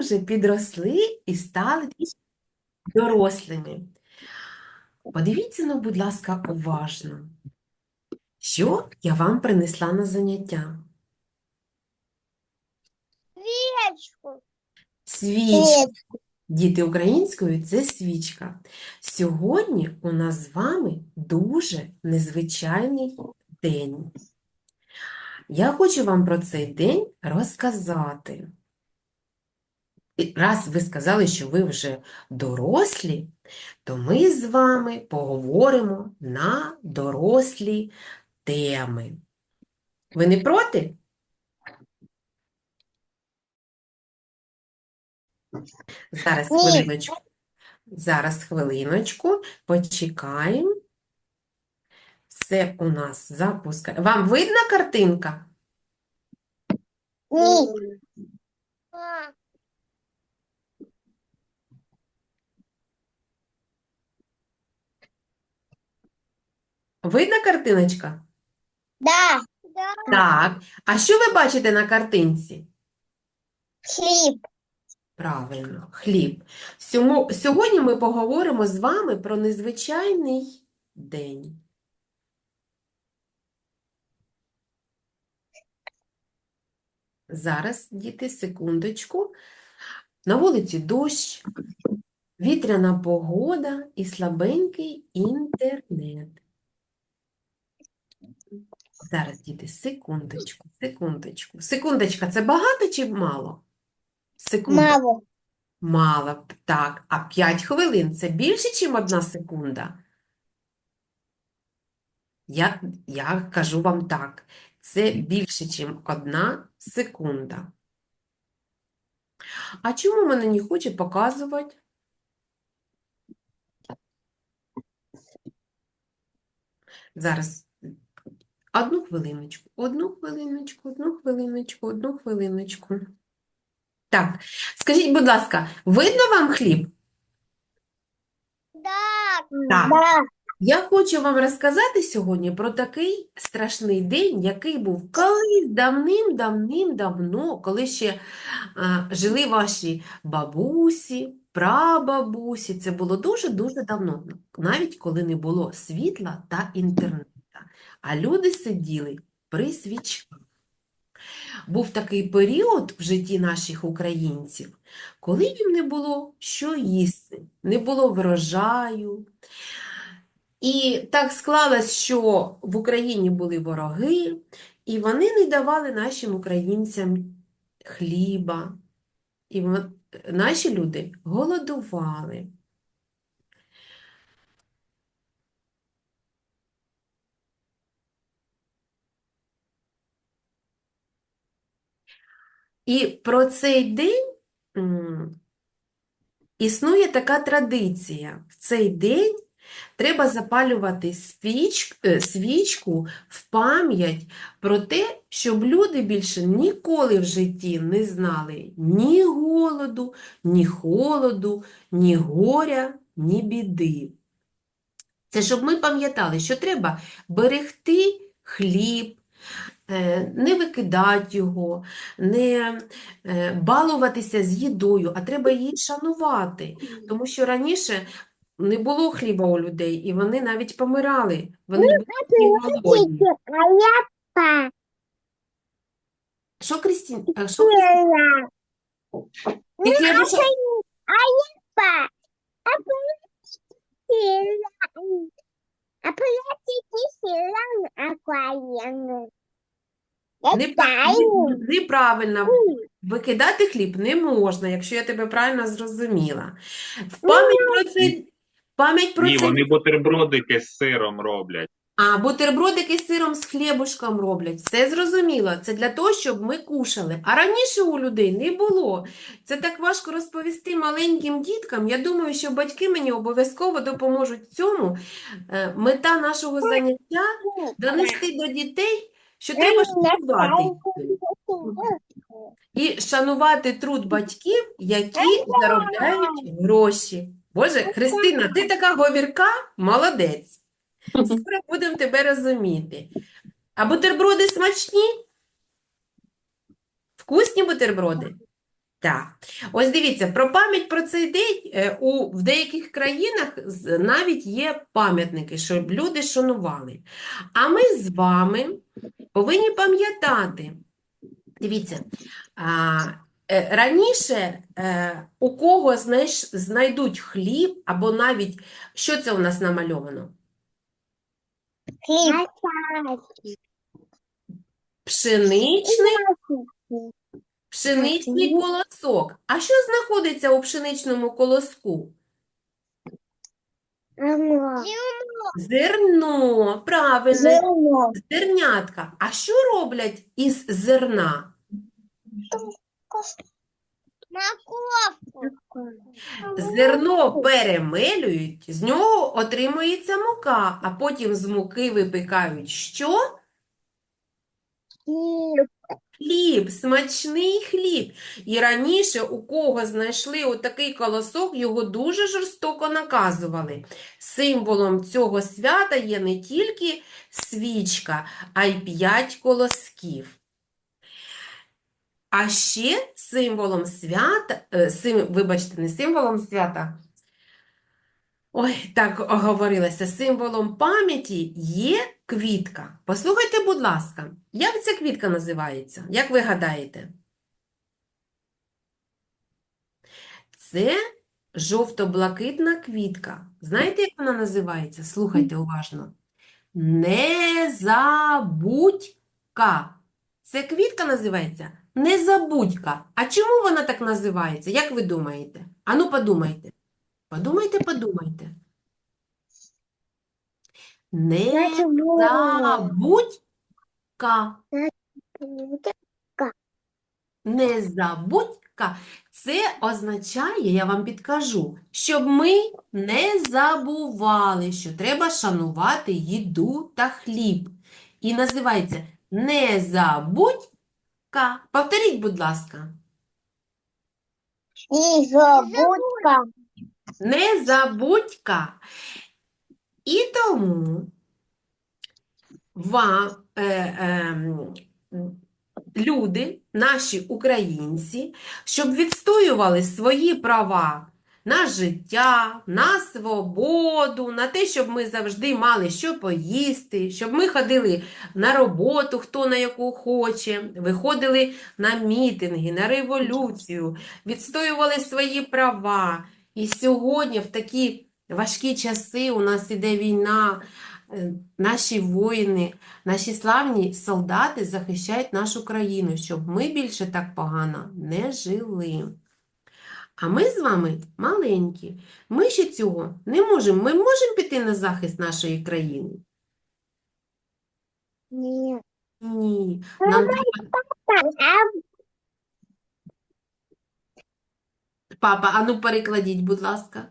вже підросли і стали дорослими. Подивіться, ну, будь ласка, уважно. Що я вам принесла на заняття? Свечку. Свічка. Діти українською це свічка. Сьогодні у нас з вами дуже незвичайний день. Я хочу вам про цей день розказати. І раз ви сказали, що ви вже дорослі, то ми з вами поговоримо на дорослі теми. Ви не проти? Зараз Ні. хвилиночку. Зараз хвилиночку. Почекаємо. Все у нас запускає. Вам видна картинка? Ні. Видна картиночка? Да. Так. А що ви бачите на картинці? Хліб. Правильно, хліб. Сьому- Сьогодні ми поговоримо з вами про незвичайний день. Зараз, діти, секундочку. На вулиці дощ, вітряна погода і слабенький інтернет. Зараз, діти, секундочку, секундочку. Секундочка, це багато чи мало? Секунда. Мало. Мало, так. А 5 хвилин це більше, ніж одна секунда? Я, я кажу вам так. Це більше, ніж одна секунда. А чому мене не хоче показувати? Зараз. Одну хвилиночку, одну хвилиночку, одну хвилиночку, одну хвилиночку. Так, скажіть, будь ласка, видно вам хліб? Да. Так. Да. Я хочу вам розказати сьогодні про такий страшний день, який був колись давним-давним-давно, коли ще а, жили ваші бабусі, прабабусі. Це було дуже-дуже давно, навіть коли не було світла та інтернету. А люди сиділи при свічках. Був такий період в житті наших українців, коли їм не було що їсти, не було врожаю. І так склалось, що в Україні були вороги, і вони не давали нашим українцям хліба. І наші люди голодували. І про цей день існує така традиція. В цей день треба запалювати свіч, е, свічку в пам'ять про те, щоб люди більше ніколи в житті не знали ні голоду, ні холоду, ні горя, ні біди. Це щоб ми пам'ятали, що треба берегти хліб, не викидати його, не е, балуватися з їдою, а треба її шанувати. Тому що раніше не було хліба у людей, і вони навіть помирали. Вони були такі голодні. Що, Крістін? а Що, Крістін? А А платите силам акваріуму. Я Не- знаю. Неправильно. Викидати хліб не можна, якщо я тебе правильно зрозуміла. В пам'ять про цей, в пам'ять про Ні, цей вони бутербродики з сиром роблять. А, бутербродики з сиром з хлібушком роблять. Все зрозуміло. Це для того, щоб ми кушали. А раніше у людей не було. Це так важко розповісти маленьким діткам. Я думаю, що батьки мені обов'язково допоможуть в цьому. Е, Мета нашого заняття – донести до дітей, що треба шанувати їх. І шанувати труд батьків, які заробляють гроші. Боже, Христина, ти така говірка, молодець. Скоро будемо тебе розуміти. А бутерброди смачні? Вкусні бутерброди? Так, ось дивіться, про пам'ять про цей день е, у, в деяких країнах навіть є пам'ятники, щоб люди шанували. А ми з вами повинні пам'ятати. Дивіться, а, е, раніше е, у кого знайш, знайдуть хліб, або навіть, що це у нас намальовано? Хліб. Пшеничний, пшеничний колосок. А що знаходиться у пшеничному колоску? Зерно. Зерно, правильно, Зерно. зернятка. А що роблять із зерна? Зерно перемелюють, з нього отримується мука, а потім з муки випікають що? Хліб. Хліб, смачний хліб. І раніше, у кого знайшли отакий колосок, його дуже жорстоко наказували. Символом цього свята є не тільки свічка, а й п'ять колосків. А ще символом свята, е, вибачте, не символом свята, ой, так оговорилася, символом пам'яті є квітка. Послухайте, будь ласка, як ця квітка називається? Як ви гадаєте? Це жовто-блакитна квітка. Знаєте, як вона називається? Слухайте уважно. Незабудька. Це квітка називається Незабудька. А чому вона так називається? Як ви думаєте? Ану, подумайте. Подумайте, подумайте. Незабудька. Незабудька. Це означає, я вам підкажу, щоб ми не забували, що треба шанувати їду та хліб. І називається Незабудька. Повторіть, будь ласка. Незабудька. Незабудька. І тому вам, е, ем, люди, наші українці, щоб відстоювали свої права на життя, на свободу, на те, щоб ми завжди мали що поїсти, щоб ми ходили на роботу, хто на яку хоче, виходили на мітинги, на революцію, відстоювали свої права. І сьогодні, в такі важкі часи, у нас іде війна, е, наші воїни, наші славні солдати захищають нашу країну, щоб ми більше так погано не жили. А ми з вами маленькі. Ми ще цього не можемо. Ми можемо піти на захист нашої країни? Ні. Ні. Нам треба А Папа, а ну перекладіть, будь ласка.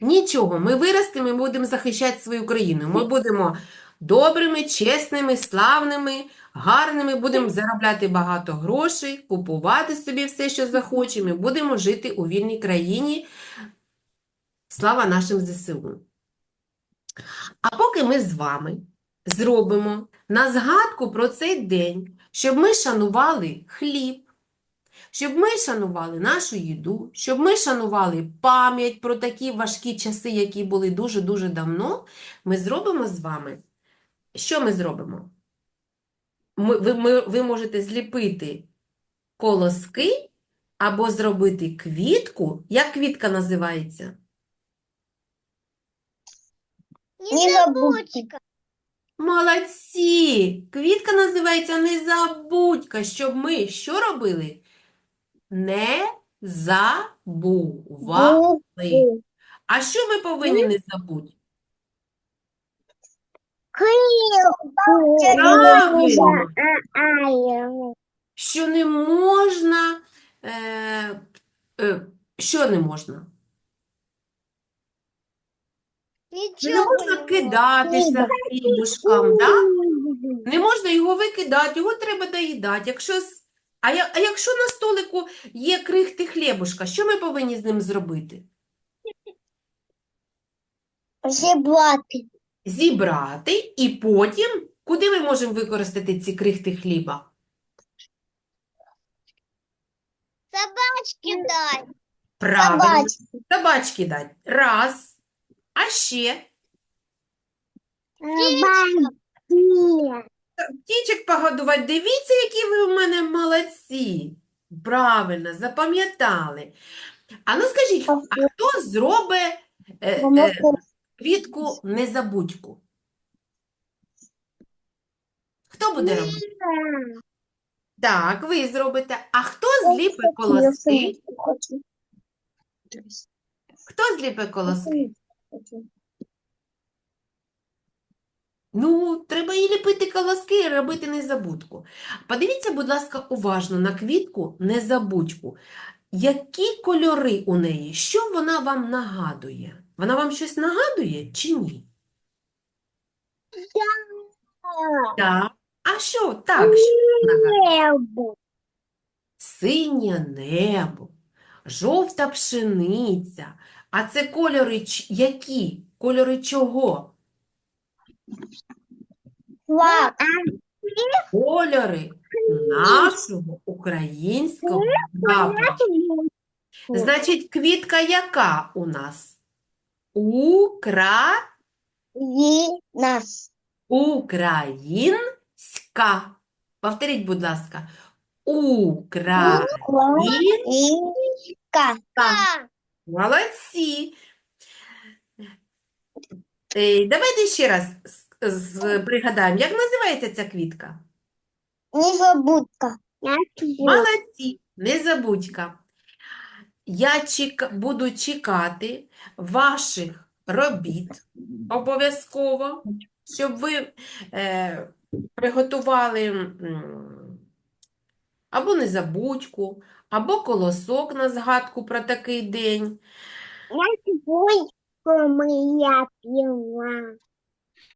Нічого, ми виростемо і будемо захищати свою країну. Ми будемо добрими, чесними, славними, гарними, будемо заробляти багато грошей, купувати собі все, що захочемо, і будемо жити у вільній країні. Слава нашим ЗСУ. А поки ми з вами зробимо на згадку про цей день, щоб ми шанували хліб, щоб ми шанували нашу їду, щоб ми шанували пам'ять про такі важкі часи, які були дуже-дуже давно, ми зробимо з вами. Що ми зробимо? Ми, ви, ми, ви можете зліпити колоски або зробити квітку. Як квітка називається? Незабудька. Молодці! Квітка називається Незабудька, щоб ми що робили? Не забували. А що ми повинні не забути? Правильно. Що не можна, е, е, що не можна? Не можна кидатися хлібушком, да? Не можна його викидати, його треба доїдати. Якщо, а, я- а якщо на столику є крихти хлібушка, що ми повинні з ним зробити? Зібрати. Зібрати і потім Куди ми можемо використати ці крихти хліба? Собачки дай. Правильно. Собачки. Собачки дать. Раз. А ще птічок погодувати. Дивіться, які ви у мене молодці. Правильно, запам'ятали. А ну скажіть, а хто зробить е, е, квітку незабудьку? Хто буде робити? Так, ви зробите. А хто зліпить колоски? Хто зліпить колоски? Ну, треба і ліпити колоски, і робити незабудку. Подивіться, будь ласка, уважно на квітку незабудьку. Які кольори у неї? Що вона вам нагадує? Вона вам щось нагадує чи ні? Так. А що? Так, що нагадує? Небо. Синє небо, жовта пшениця. А це кольори ч- які? Кольори чого? Кольори нашого українського прапора. Значить, квітка яка у нас? Укра... Українська. Повторіть, будь ласка. Українська. И ка. Молодці. Е, Давайте ще раз з- з- пригадаємо, як називається ця квітка? Незабудка. Молодці, незабудька. Я чека... буду чекати ваших робіт обов'язково, щоб ви е, приготували м, або незабудьку, або колосок на згадку про такий день. Я пила.